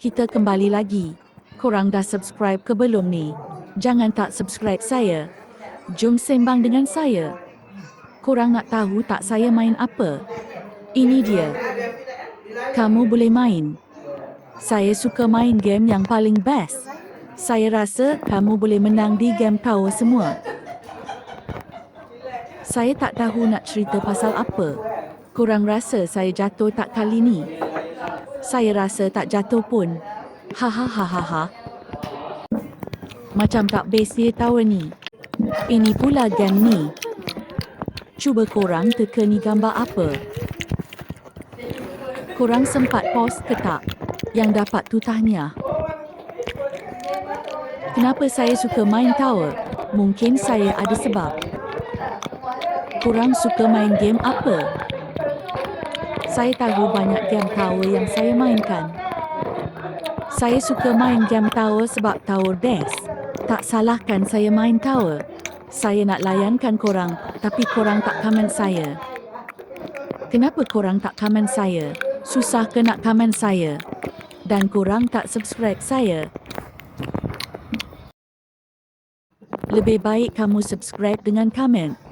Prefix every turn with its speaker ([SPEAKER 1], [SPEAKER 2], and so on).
[SPEAKER 1] kita kembali lagi. Korang dah subscribe ke belum ni? Jangan tak subscribe saya. Jom sembang dengan saya. Korang nak tahu tak saya main apa? Ini dia. Kamu boleh main. Saya suka main game yang paling best. Saya rasa kamu boleh menang di game kau semua. Saya tak tahu nak cerita pasal apa. Korang rasa saya jatuh tak kali ni? Saya rasa tak jatuh pun. Hahaha. Macam tak best dia tahu ni. Ini pula game ni. Cuba korang teka ni gambar apa. Korang sempat pause ke tak? Yang dapat tu tahniah. Kenapa saya suka main tower? Mungkin saya ada sebab. Korang suka main game apa? Saya tahu banyak game tower yang saya mainkan. Saya suka main game tower sebab tower best. Tak salahkan saya main tower. Saya nak layankan korang, tapi korang tak komen saya. Kenapa korang tak komen saya? Susah ke nak komen saya? Dan korang tak subscribe saya? Lebih baik kamu subscribe dengan komen.